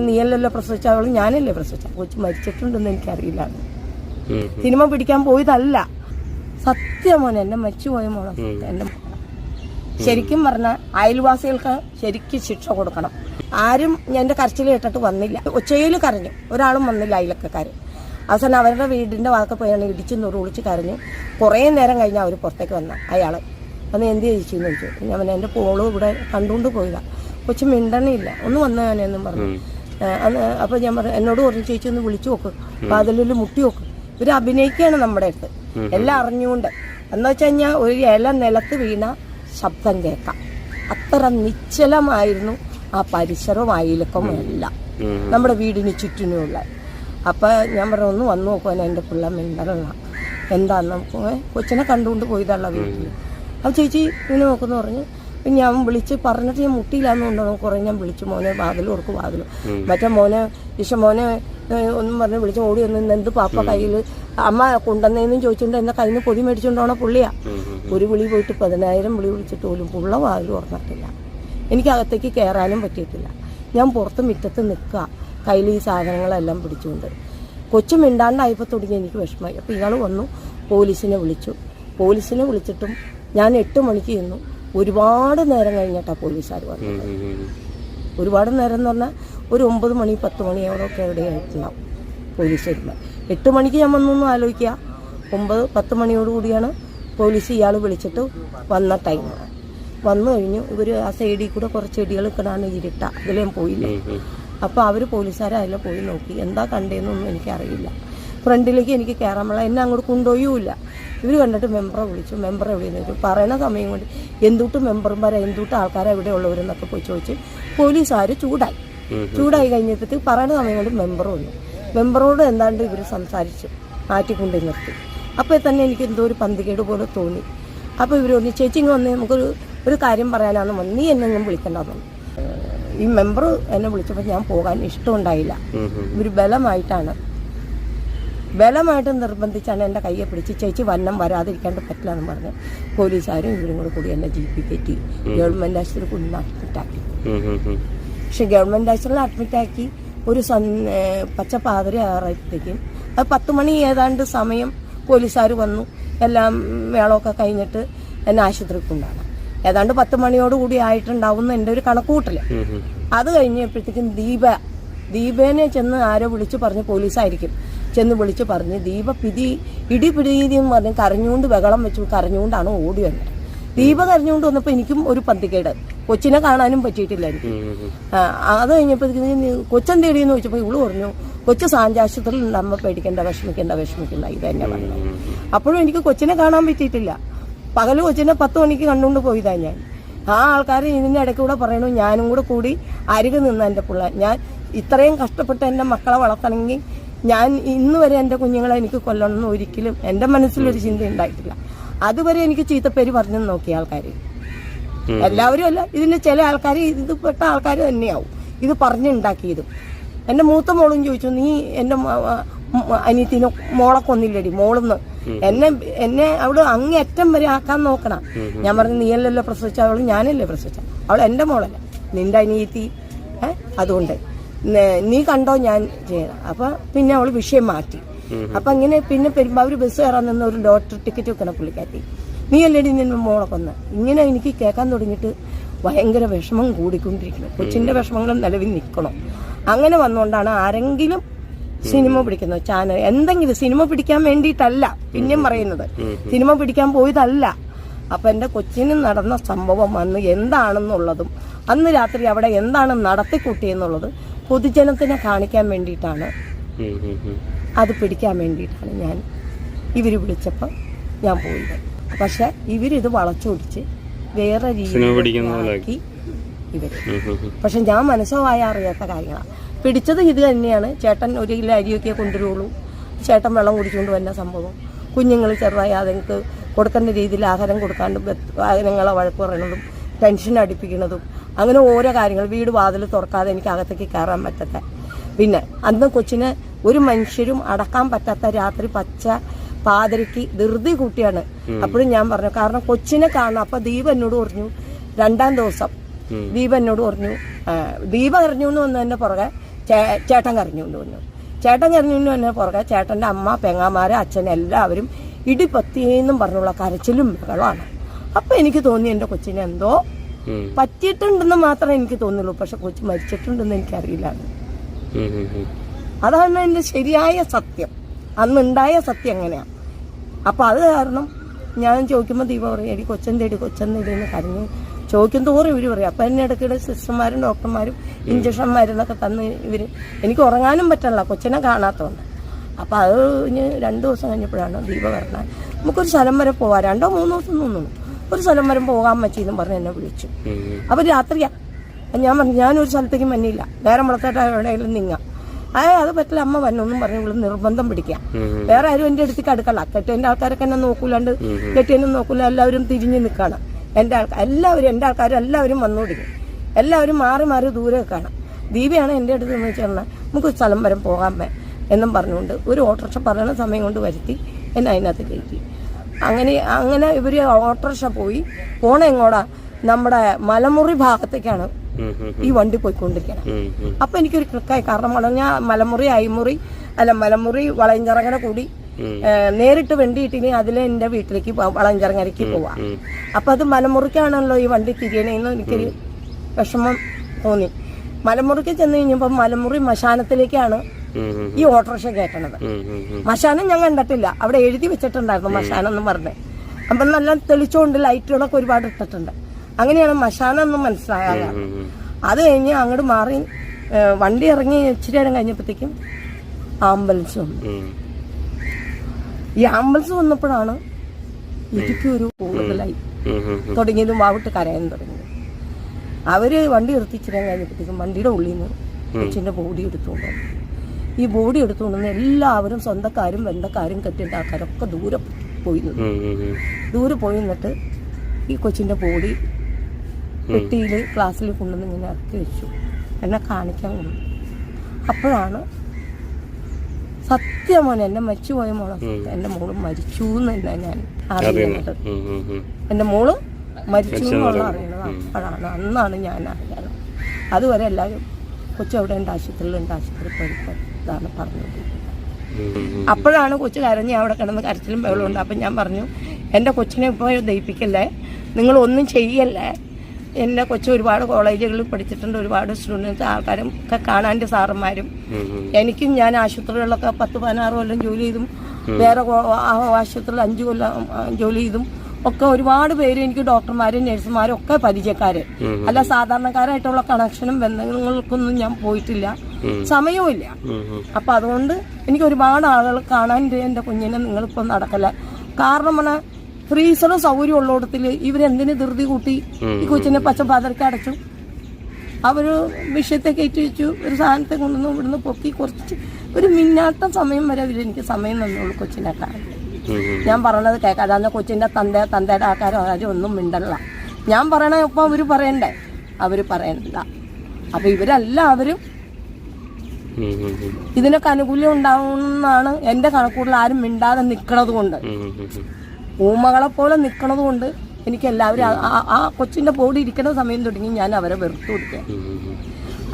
നീയല്ലല്ലോ പ്രസവിച്ച അവൾ ഞാനല്ലേ പ്രസവിച്ച കൊച്ചു മരിച്ചിട്ടുണ്ടെന്ന് എനിക്കറിയില്ല. സിനിമ പിടിക്കാൻ പോയതല്ല. സത്യം മോനെ എന്നെ മരിച്ചുപോയ മോളെ. എന്റെ ശരിക്കും പറഞ്ഞ അയൽവാസികൾക്ക് ശരിക്കും ശിക്ഷ കൊടുക്കണം. ആരും എന്റെ കരച്ചിൽ കേട്ടിട്ട് വന്നില്ല. ഒച്ചയിൽ കരഞ്ഞു. ഒരാളും വന്നില്ല അയലക്കാർ അവസാനം അവരുടെ വീടിന്റെ വാക്ക് പോയാണ് ഇടിച്ചു നുറുളിച്ച് കരഞ്ഞു കുറേ നേരം കഴിഞ്ഞ് അവർ പുറത്തേക്ക് വന്ന അയാൾ. അന്ന് എന്ത് ചോദിച്ചു എന്ന് ചോദിച്ചു. ഞാൻ എന്റെ പോളും ഇവിടെ കണ്ടുകൊണ്ട് പോയതാ. കൊച്ചു മിണ്ടണില്ല. ഒന്ന് വന്നു ഞാനെന്നും പറഞ്ഞു. ആ, അന്ന് അപ്പൊ ഞാൻ പറഞ്ഞു എന്നോട് പറഞ്ഞു ചേച്ചി ഒന്ന് വിളിച്ചു നോക്ക്. വാതിലിൽ മുട്ടി നോക്ക്. ഇവർ അഭിനയിക്കുകയാണ് നമ്മുടെ അടുത്ത് എല്ലാം അറിഞ്ഞുകൊണ്ട്. എന്ന് വെച്ച് കഴിഞ്ഞാൽ ഒരു ഇല നിലത്ത് വീണ ശബ്ദം കേൾക്കാം അത്ര നിശ്ചലമായിരുന്നു ആ പരിസരവും അയലക്കവും എല്ലാം. നമ്മുടെ വീടിന് ചുറ്റിനുമുള്ള. അപ്പൊ ഞാൻ പറഞ്ഞു ഒന്ന് വന്നു നോക്കുവാൻ എന്റെ പിള്ള മിണ്ടലുള്ള എന്താന്ന് നമുക്ക് കൊച്ചിനെ കണ്ടുകൊണ്ട് പോയതല്ല വീട്ടിൽ അപ്പൊ ചേച്ചി ഇങ്ങനെ നോക്കുന്നു പറഞ്ഞു പിന്നെ അവൻ വിളിച്ച് പറഞ്ഞിട്ട് ഞാൻ മുട്ടിയില്ലാന്നുണ്ടോ കുറേ ഞാൻ വിളിച്ചു. മോനെ വാതിലും ഓർക്ക് വാതിലും മറ്റേ മോനെ ഇഷ മോനെ ഒന്നും പറഞ്ഞ് വിളിച്ച് ഓടി ഒന്ന് എന്ത് പാപ്പ കയ്യിൽ? അമ്മ കൊണ്ടുവന്നതെന്നും ചോദിച്ചുകൊണ്ട് എന്നെ കയ്യിൽ നിന്ന് പൊതി മേടിച്ചുകൊണ്ടാണോ പുള്ളിയാ? ഒരു വിളി പോയിട്ട് പതിനായിരം വിളി വിളിച്ചിട്ട് പോലും പുള്ള വാതിലും ഓർന്നിട്ടില്ല എനിക്ക് അകത്തേക്ക് കയറാനും പറ്റിയിട്ടില്ല. ഞാൻ പുറത്ത് മുറ്റത്ത് നിൽക്കുക കയ്യിൽ ഈ സാധനങ്ങളെല്ലാം പിടിച്ചുകൊണ്ട് കൊച്ചു മിണ്ടാണ്ടായപ്പോൾ തുടങ്ങി എനിക്ക് വിഷമമായി. അപ്പോൾ ഇയാൾ വന്നു പോലീസിനെ വിളിച്ചു. പോലീസിനെ വിളിച്ചിട്ടും ഞാൻ എട്ട് മണിക്ക് ചെന്നു. ഒരുപാട് നേരം കഴിഞ്ഞിട്ടാണ് പോലീസുകാർ വന്നത്. ഒരുപാട് നേരം എന്ന് പറഞ്ഞാൽ ഒരു ഒമ്പത് മണി പത്ത് മണിയോടൊക്കെ എവിടെയായിട്ടുണ്ടാവും പോലീസ് വരുമ്പോൾ എട്ട് മണിക്ക് ഞാൻ വന്നൊന്നും ആലോചിക്കുക ഒമ്പത് പത്ത് മണിയോട് കൂടിയാണ് പോലീസ് ഇയാൾ വിളിച്ചിട്ട് വന്ന ടൈം വന്നു കഴിഞ്ഞു ഇവർ ആ സൈഡിൽ കൂടെ കുറച്ച് ചെടികൾ നിൽക്കണാണ് ഇരുട്ട. അതിലേം പോയില്ലേ. അപ്പോൾ അവർ പോലീസുകാരെ അതിൽ പോയി നോക്കി. എന്താ കണ്ടതെന്നൊന്നും എനിക്കറിയില്ല. ഫ്രണ്ടിലേക്ക് എനിക്ക് കയറാൻ പാടില്ല എന്നെ അങ്ങോട്ട് കൊണ്ടുപോയുമില്ല ഇവർ കണ്ടിട്ട് മെമ്പറെ വിളിച്ചു. മെമ്പറെ വിളിച്ചു പറയുന്ന സമയം കൊണ്ട് എന്തുട്ട് മെമ്പർമാരെ എന്തുട്ട് ആൾക്കാരെ എവിടെ ഉള്ളവരെന്നൊക്കെ പോയി ചോദിച്ച് പോലീസുകാർ ചൂടായി. ചൂടായി കഴിഞ്ഞപ്പോഴത്തേക്ക് പറയുന്ന സമയം കൊണ്ട് മെമ്പർ വന്നു. മെമ്പറോട് എന്താണ്ട് ഇവർ സംസാരിച്ചു. മാറ്റിക്കൊണ്ട് നിർത്തി. അപ്പോൾ തന്നെ എനിക്ക് എന്തോ ഒരു പന്തികേട് പോലെ തോന്നി. അപ്പോൾ ഇവർ പറഞ്ഞു ചേച്ചി ഇങ്ങ് വന്നേ നമുക്കൊരു ഒരു കാര്യം പറയാനാന്ന് വന്നു നീ എന്നെ ഞാൻ വിളിക്കണ്ടെന്ന് പറഞ്ഞു. ഈ മെമ്പർ എന്നെ വിളിച്ചപ്പോൾ ഞാൻ പോകാൻ ഇഷ്ടമുണ്ടായില്ല. ഇവർ ബലമായിട്ടാണ് ബലമായിട്ട് നിർബന്ധിച്ചാണ് എന്റെ കയ്യെ പിടിച്ച് ചേച്ചി വന്നം വരാതിരിക്കാണ്ട് പറ്റില്ല എന്ന് പറഞ്ഞ് പോലീസുകാരും ഇവരും കൂടെ കൂടി എന്നെ ജീപ്പി കയറ്റി. ഗവൺമെന്റ് ആശുപത്രി കൊണ്ട് അഡ്മിറ്റാക്കി. പക്ഷെ ഗവൺമെന്റ് ആശുപത്രിയിൽ അഡ്മിറ്റാക്കി ഒരു സൺ പച്ച പച്ചപ്പാതിര ആറായപ്പോഴത്തേക്കും അത് പത്ത് മണി ഏതാണ്ട് സമയം പോലീസുകാർ വന്നു. എല്ലാം മേളമൊക്കെ കഴിഞ്ഞിട്ട് എന്നെ ആശുപത്രി കൊണ്ടാണ് ഏതാണ്ട് പത്ത് മണിയോട് കൂടി ആയിട്ടുണ്ടാവുന്ന എന്റെ ഒരു ഉം. അത് കഴിഞ്ഞപ്പോഴത്തേക്കും ദീപ ദീപേനെ ചെന്ന് ആരോ വിളിച്ചു പറഞ്ഞ് പോലീസായിരിക്കും. ചെന്ന് വിളിച്ച് പറഞ്ഞ് ദീപ പിതി ഇടി പിടീതി എന്ന് പറഞ്ഞ് കരഞ്ഞുകൊണ്ട് ബഹളം വെച്ചു കരഞ്ഞുകൊണ്ടാണ് ഓടി വന്നത്. ദീപ കരഞ്ഞുകൊണ്ട് വന്നപ്പോൾ എനിക്കും ഒരു പന്തിക്കേട് കൊച്ചിനെ കാണാനും പറ്റിയിട്ടില്ല എനിക്ക്. അത് കഴിഞ്ഞപ്പോഴത്തേക്കും കൊച്ചൻ തേടിയെന്ന് ചോദിച്ചപ്പോൾ ഇവൾ പറഞ്ഞു കൊച്ചു സാഞ്ചാശുപത്രിയിൽ ഉണ്ടാകുമ്പോൾ പേടിക്കേണ്ട വിഷമിക്കേണ്ട വിഷമിക്കേണ്ട. ഇത് തന്നെ പറഞ്ഞു. അപ്പോഴും എനിക്ക് കൊച്ചിനെ കാണാൻ പറ്റിയിട്ടില്ല. പകൽ കൊച്ചിനെ പത്ത് മണിക്ക് കണ്ടുകൊണ്ട് പോയതാ ഞാൻ. ആ ആൾക്കാർ ഇതിന്റെ ഇടയ്ക്ക് കൂടെ പറയണു ഞാനും കൂടെ കൂടി അരികെ നിന്ന് എന്റെ പിള്ള ഞാൻ ഇത്രയും കഷ്ടപ്പെട്ട് എന്റെ മക്കളെ വളർത്തണമെങ്കിൽ ഞാൻ ഇന്ന് വരെ എന്റെ കുഞ്ഞുങ്ങളെ എനിക്ക് കൊല്ലണമെന്ന് ഒരിക്കലും എന്റെ മനസ്സിലൊരു ചിന്ത ഉണ്ടായിട്ടില്ല. അതുവരെ എനിക്ക് ചീത്തപ്പേര് പറഞ്ഞു നോക്കിയ ആൾക്കാർ എല്ലാവരും അല്ല ഇതിന് ചില ആൾക്കാർ ഇത് പെട്ട ആൾക്കാർ തന്നെയാവും. ഇത് പറഞ്ഞുണ്ടാക്കിയത്. എന്റെ മൂത്ത മോളും ചോദിച്ചു നീ എന്റെ അനിയത്തിനെ മോളെ കൊന്നില്ലടി മോളെന്ന്. എന്നെ എന്നെ അവൾ അങ്ങേറ്റം വരെ ആക്കാൻ നോക്കണം. ഞാൻ പറഞ്ഞു നീയല്ലല്ലോ പ്രസവിച്ച അവൾ ഞാനല്ലേ പ്രസവിച്ച അവൾ എന്റെ മോളല്ല. നിന്റെ അനിയത്തി അതുകൊണ്ട്. നെ- കണ്ടോ ഞാൻ ചെയ്യണം അപ്പൊ പിന്നെ അവൾ വിഷയം മാറ്റി. അപ്പൊ അങ്ങനെ പിന്നെ പെരുമ്പാവൂർ ബസ് കയറാൻ നിന്ന ഒരു ഡോക്ടർ ടിക്കറ്റ് വെക്കണ പുള്ളിക്കാറ്റി നീ അല്ലേടി നിന്നെ മോളെ കൊന്ന്? ഇങ്ങനെ എനിക്ക് കേൾക്കാൻ തുടങ്ങിയിട്ട് ഭയങ്കര വിഷമം കൂടിക്കൊണ്ടിരിക്കണം കൊച്ചിന്റെ വിഷമങ്ങളും നിലവിൽ നിൽക്കണം. അങ്ങനെ വന്നുകൊണ്ടാണ് ആരെങ്കിലും സിനിമ പിടിക്കുന്നത് ചാനൽ എന്തെങ്കിലും സിനിമ പിടിക്കാൻ വേണ്ടിയിട്ടല്ല പിന്നെയും പറയുന്നത്. സിനിമ പിടിക്കാൻ പോയതല്ല. അപ്പൊ എന്റെ കൊച്ചിന് നടന്ന സംഭവം അന്ന് എന്താണെന്നുള്ളതും അന്ന് രാത്രി അവിടെ എന്താണ് നടത്തിക്കൂട്ടിയെന്നുള്ളത് പൊതുജനത്തിനെ കാണിക്കാൻ വേണ്ടിയിട്ടാണ്. അത് പിടിക്കാൻ വേണ്ടിയിട്ടാണ് ഞാൻ ഇവർ വിളിച്ചപ്പോൾ ഞാൻ പോയത് പക്ഷെ ഇവരിത് വളച്ചൊടിച്ച് വേറെ രീതിയിലാക്കി ഇവർ. പക്ഷെ ഞാൻ മനസ്സോവായ അറിയാത്ത കാര്യങ്ങളാണ് പിടിച്ചത് ഇത് തന്നെയാണ്. ചേട്ടൻ ഒരു കിലോ അരിയൊക്കെ കൊണ്ടുവരുള്ളൂ. ചേട്ടൻ വെള്ളം കുടിച്ചുകൊണ്ട് വന്ന സംഭവം. കുഞ്ഞുങ്ങൾ ചെറുതായി അതുങ്ങൾക്ക് കൊടുക്കേണ്ട രീതിയിൽ ആഹാരം കൊടുക്കാണ്ടും വാഹനങ്ങളെ വഴക്ക് പറയണതും ടെൻഷൻ അടിപ്പിക്കുന്നതും അങ്ങനെ ഓരോ കാര്യങ്ങൾ വീട് വാതിൽ തുറക്കാതെ എനിക്ക് അകത്തേക്ക് കയറാൻ പറ്റത്തെ. പിന്നെ അന്ന് കൊച്ചിനെ ഒരു മനുഷ്യരും അടക്കാൻ പറ്റാത്ത രാത്രി പച്ച പാതിരയ്ക്ക് ധൃതി കൂട്ടിയാണ്. അപ്പോഴും ഞാൻ പറഞ്ഞു കാരണം കൊച്ചിനെ കാണണം അപ്പൊ ദീപ എന്നോട് പറഞ്ഞു രണ്ടാം ദിവസം ദീപ എന്നോട് പറഞ്ഞു ദീപ കറിഞ്ഞു എന്ന് വന്നതിന്റെ പുറകെ ചേട്ടൻ കറിഞ്ഞു എന്ന് പറഞ്ഞു. ചേട്ടൻ കരഞ്ഞുകൊണ്ട് വന്ന പുറകെ ചേട്ടന്റെ അമ്മ പെങ്ങാമാരെ അച്ഛൻ എല്ലാവരും ഇടിപ്പത്തിയെന്നും പറഞ്ഞുള്ള കരച്ചിലും ബഹളമാണ്. അപ്പൊ എനിക്ക് തോന്നി എന്റെ കൊച്ചിനെ എന്തോ. പറ്റിയിട്ടുണ്ടെന്ന് മാത്രമേ എനിക്ക് തോന്നുള്ളൂ. പക്ഷെ കൊച്ചു മരിച്ചിട്ടുണ്ടെന്ന് എനിക്കറിയില്ല. അതാണ് എന്റെ ശരിയായ സത്യം. അന്നുണ്ടായ സത്യം അങ്ങനെയാണ് അപ്പം അത് കാരണം ഞാൻ ചോദിക്കുമ്പോൾ ദീപ പറയും എടി കൊച്ചൻ തേടി കൊച്ചൻ തേടി എന്ന് കരഞ്ഞ് ചോദിക്കും തോറും ഇവർ പറയും. അപ്പം എന്നെ ഇടയ്ക്കിടെ സിസ്റ്റർമാരും ഡോക്ടർമാരും ഇഞ്ചക്ഷന്മാരെന്നൊക്കെ മരുന്നൊക്കെ തന്ന് ഇവർ എനിക്ക് ഉറങ്ങാനും പറ്റണില്ല. കൊച്ചനെ കാണാത്തതുകൊണ്ട് അപ്പോൾ അത് കഴിഞ്ഞ് രണ്ട് ദിവസം കഴിഞ്ഞപ്പോഴാണ് ദീപ പറഞ്ഞത് നമുക്കൊരു സ്ഥലം വരെ പോവാം. രണ്ടോ മൂന്നോ ദിവസം നിന്നു ഒരു സ്ഥലം വരെ പോകാൻ പറ്റിയെന്നും പറഞ്ഞ് എന്നെ വിളിച്ചു. അപ്പോൾ. രാത്രിയാ ഞാൻ പറഞ്ഞു ഞാനൊരു സ്ഥലത്തേക്ക് മഞ്ഞില്ല വേറെ മുളത്തേട്ട് എവിടെയെങ്കിലും നീങ്ങാം. ആ അത് പറ്റില്ല അമ്മ വന്നൊന്നും പറഞ്ഞു ഇവിടെ നിർബന്ധം പിടിക്കാം. വേറെ ആരും എന്റെ അടുത്തേക്ക് അടുക്കള കെട്ടിയന്റെ ആൾക്കാരൊക്കെ എന്നെ നോക്കൂലാണ്ട് കെട്ടിയനും നോക്കൂല എല്ലാവരും തിരിഞ്ഞു നിൽക്കണം. എന്റെ ആൾക്കാർ എല്ലാവരും എന്റെ ആൾക്കാരും എല്ലാവരും വന്നു തുടങ്ങി. എല്ലാവരും മാറി മാറി ദൂരെ കാണാം ദീപയാണ് എന്റെ അടുത്ത് എന്ന് വെച്ചാൽ നമുക്ക് സ്ഥലം വരെ പോകാൻ എന്നും പറഞ്ഞുകൊണ്ട് ഒരു ഓട്ടോറിക്ഷ പറയുന്ന സമയം കൊണ്ട് വരുത്തി എന്നെ അതിനകത്ത് കയറ്റി. അങ്ങനെ അങ്ങനെ ഇവർ ഓട്ടോറിക്ഷ പോയി. പോണ എങ്ങോടാ? നമ്മുടെ മലമുറി ഭാഗത്തേക്കാണ് ഈ വണ്ടി പോയിക്കൊണ്ടിരിക്കണം. ഉം. അപ്പൊ എനിക്കൊരു ക്ലിക്കായി. കാരണം വളഞ്ഞ മലമുറി അയിമുറി അല്ല മലമുറി വളയഞ്ചിറങ്ങന കൂടി നേരിട്ട് വണ്ടി കിട്ടിനി അതിൽ എന്റെ വീട്ടിലേക്ക് പോ- പോവാ. അപ്പൊ അത് മലമുറിക്കാണല്ലോ ഈ വണ്ടി തിരിയണേന്ന് എനിക്കൊരു വിഷമം തോന്നി. മലമുറിക്ക് ചെന്ന് കഴിഞ്ഞപ്പോൾ മലമുറി മശാനത്തിലേക്കാണ്. ഈ ഓട്ടോറിക്ഷ കയറ്റണത്. ഉം. മശാനം ഞാൻ കണ്ടിട്ടില്ല. അവിടെ എഴുതി വെച്ചിട്ടുണ്ടായിരുന്നു മശാനം എന്ന് പറഞ്ഞ്. അപ്പം നല്ല തെളിച്ചുകൊണ്ട് ലൈറ്റുകളൊക്കെ ഒരുപാട് ഇട്ടിട്ടുണ്ട്. അങ്ങനെയാണ് മശാനം എന്ന് മനസ്സിലാകാതെ ഉം. അത് കഴിഞ്ഞ് അങ്ങോട്ട് മാറി വണ്ടി ഇറങ്ങി ഇച്ചിരി നേരം കഴിഞ്ഞപ്പോഴത്തേക്കും ആംബുലൻസ് വന്നു. ഈ ആംബുലൻസ് വന്നപ്പോഴാണ് ഇടുക്കി ഒരു കൂടുതലായി. തുടങ്ങിയതും വാവിട്ട് കരയാൻ തുടങ്ങി അവർ വണ്ടി നിർത്തി ഇച്ചിരി നേരം കഴിഞ്ഞപ്പോഴത്തേക്കും വണ്ടിയുടെ ഉള്ളിൽ നിന്ന് കൊച്ചിന്റെ ബോഡി എടുത്തുകൊണ്ട് വന്നു. ഈ ബോഡി എടുത്തുകൊണ്ട് വന്ന് എല്ലാവരും സ്വന്തക്കാരും ബന്ധക്കാരും കെട്ടിയിട്ട് ആൾക്കാരൊക്കെ ദൂരെ പോയി നിന്നു. ദൂരെ പോയി നിന്നിട്ട് ഈ കൊച്ചിന്റെ ബോഡി പെട്ടിയിൽ ക്ലാസ്സിൽ കൊണ്ടുവന്ന് ഇങ്ങനെ ഇറക്കി വെച്ചു. എന്നെ കാണിക്കാൻ കൊണ്ടു. അപ്പോഴാണ് സത്യമോനെ എന്നെ മരിച്ചുപോയ മോളെ എന്റെ എന്റെ മോൾ മരിച്ചു എന്നല്ല ഞാൻ അറിയുന്നത്. എന്റെ മോൾ മരിച്ചു എന്നുള്ള അറിയുന്നത് അപ്പോഴാണ്. അന്നാണ് ഞാൻ അറിയാറ് അതുവരെ എല്ലാവരും കൊച്ചെവിടെ ഉണ്ട് ആശുപത്രിയിൽ ഉണ്ട് ആശുപത്രി പോയി. ഇതാണ് പറഞ്ഞത്. അപ്പോഴാണ് കൊച്ചു കരഞ്ഞ് അവിടെ കിടന്ന് കരച്ചിലും ബഹളമുണ്ട് അപ്പം ഞാൻ പറഞ്ഞു എന്റെ കൊച്ചിനെ ഇപ്പോൾ ദയിപ്പിക്കല്ലേ നിങ്ങളൊന്നും ചെയ്യല്ലേ? എന്റെ കൊച്ചു ഒരുപാട് കോളേജുകളിൽ പഠിച്ചിട്ടുണ്ട്. ഒരുപാട് സ്റ്റുഡൻസ് ആൾക്കാരും ഒക്കെ കാണാന്റെ സാറന്മാരും. എനിക്കും ഞാൻ ആശുപത്രികളിലൊക്കെ പത്ത് പതിനാറ് കൊല്ലം ജോലി ചെയ്തും വേറെ ആശുപത്രിയിൽ അഞ്ച് കൊല്ലം ജോലി ചെയ്തും ഒക്കെ ഒരുപാട് പേര് എനിക്ക് ഡോക്ടർമാരും നഴ്സുമാരും ഒക്കെ പരിചയക്കാര്. അല്ല സാധാരണക്കാരായിട്ടുള്ള കണക്ഷനും ബന്ധങ്ങൾക്കൊന്നും ഞാൻ പോയിട്ടില്ല. സമയവുമില്ല. അപ്പൊ അതുകൊണ്ട് എനിക്ക് ഒരുപാട് ആളുകൾ കാണാൻ എന്റെ കുഞ്ഞിനെ നിങ്ങളിപ്പോ നടക്കല്ല. കാരണം പറഞ്ഞാൽ ഫ്രീസറും സൗകര്യം ഉള്ളിടത്തിൽ ഇവരെന്തിനു ധൃതി കൂട്ടി ഈ കൊച്ചിനെ പച്ചപ്പാതരക്ക് അടച്ചു? അവർ വിഷയത്തെ കയറ്റി വെച്ചു. ഒരു സാധനത്തെ കൊണ്ടുവന്ന് ഇവിടുന്ന് പൊക്കി കുറച്ച് ഒരു മിന്നാട്ടം സമയം വരെ അവരെനിക്ക് സമയം തന്നുള്ളൂ കൊച്ചിനെ കാണാൻ. ഞാൻ പറയണത് കേൾക്കാതെ അന്ന് കൊച്ചിന്റെ തന്ത തന്തയുടെ ആൾക്കാരോ ഒന്നും മിണ്ടല്ല ഞാൻ പറയണ ഇപ്പം അവർ പറയണ്ടേ അവർ പറയണ്ട അപ്പൊ ഇവരെല്ലാവരും. ഇതിനൊക്കെ അനുകൂല്യം ഉണ്ടാവുമെന്നാണ് എന്റെ കണക്കൂടിൽ ആരും മിണ്ടാതെ നിൽക്കണത് കൊണ്ട്. ഊമകളെ പോലെ നിൽക്കണത് കൊണ്ട് എനിക്ക് എല്ലാവരും ആ- കൊച്ചിന്റെ ബോഡി ഇരിക്കുന്ന സമയം തുടങ്ങി ഞാൻ അവരെ വെറുത്തു കൊടുക്കുക.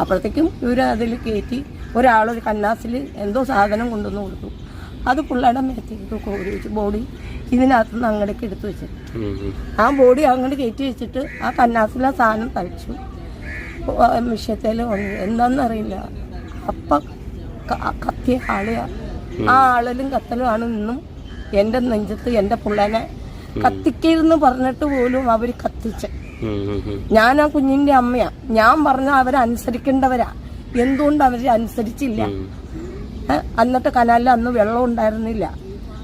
അപ്പോഴത്തേക്കും ഇവർ അതിൽ കയറ്റി ഒരാളൊരു കന്നാസിൽ എന്തോ സാധനം കൊണ്ടുവന്ന് കൊടുത്തു അത് പുള്ളിയുടെ മേത്തേക്ക് കോരി വെച്ച് ബോഡി ഇതിനകത്ത് നിന്ന് അങ്ങടേക്ക് എടുത്തു വെച്ചു. ഉം, ഉം. ആ ബോഡി അങ്ങോട്ട് കയറ്റി വെച്ചിട്ട് ആ കന്നാസിലെ സാധനം തളിച്ചു. വിഷയത്തിൽ എന്താണെന്നറിയില്ല അപ്പം കത്തിയ ആളെയാ ആ ആളലും കത്തലുമാണ് ഇന്നും എന്റെ നെഞ്ചത്ത് എന്റെ പിള്ളേനെ കത്തിക്കരുന്ന് പറഞ്ഞിട്ട് പോലും അവർ കത്തിച്ച്. ഞാൻ ആ കുഞ്ഞിന്റെ അമ്മയാ. ഞാൻ പറഞ്ഞ അവരനുസരിക്കേണ്ടവരാ എന്തുകൊണ്ട് അവർ അനുസരിച്ചില്ല? എന്നിട്ട് കനാലിൽ അന്ന് വെള്ളം ഉണ്ടായിരുന്നില്ല.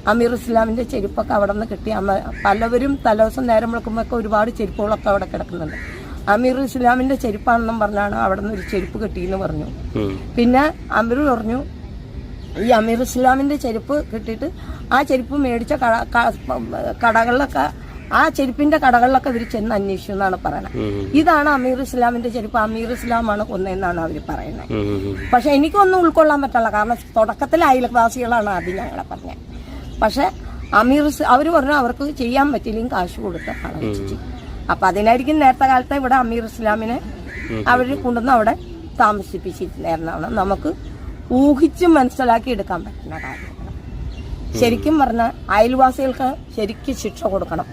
അമീർ ഇസ്ലാമിന്റെ ചെരുപ്പൊക്കെ അവിടെ നിന്ന് കിട്ടി. അമ്മ പലവരും തലേദിവസം നേരം വിളക്കുമ്പോഴൊക്കെ ഒരുപാട് ചെരുപ്പുകളൊക്കെ അവിടെ കിടക്കുന്നുണ്ട്. അമീർ ഇസ്ലാമിന്റെ ചെരുപ്പാണെന്നും പറഞ്ഞാണ് അവിടെ നിന്ന് ഒരു ചെരുപ്പ് കിട്ടിയെന്ന് പറഞ്ഞു. പിന്നെ അമീർ പറഞ്ഞു ഈ അമീർ ഇസ്ലാമിന്റെ ചെരുപ്പ് കിട്ടിയിട്ട് ആ ചെരുപ്പ് മേടിച്ച കട- കടകളിലൊക്കെ ആ ചെരുപ്പിന്റെ കടകളിലൊക്കെ ഇവർ ചെന്ന് അന്വേഷിച്ചു എന്നാണ് പറയുന്നത്. ഇതാണ് അമീർ ഇസ്ലാമിന്റെ ചെരുപ്പ്. അമീർ ഇസ്ലാമാണ് കൊന്നതെന്നാണ് അവർ പറയുന്നത്. പക്ഷെ എനിക്കൊന്നും ഉൾക്കൊള്ളാൻ പറ്റില്ല കാരണം തുടക്കത്തിൽ അയൽവാസികളാണ് ആദ്യം ഞങ്ങളെ പറഞ്ഞത്. പക്ഷെ അമീർ അവർ പറഞ്ഞു അവർക്ക് ചെയ്യാൻ പറ്റില്ലെങ്കിൽ കാശ് കൊടുത്ത് വെച്ചിട്ട് അപ്പൊ അതിനായിരിക്കും നേരത്തെ കാലത്ത് ഇവിടെ അമീർ ഇസ്ലാമിനെ അവർ കൊണ്ടുവന്ന് അവിടെ താമസിപ്പിച്ചിരുന്നതാണ് നമുക്ക് ഊഹിച്ച് മനസ്സിലാക്കി എടുക്കാൻ പറ്റുന്ന കാര്യം ശരിക്കും പറഞ്ഞാൽ അയൽവാസികൾക്ക് ശരിക്കും ശിക്ഷ കൊടുക്കണം.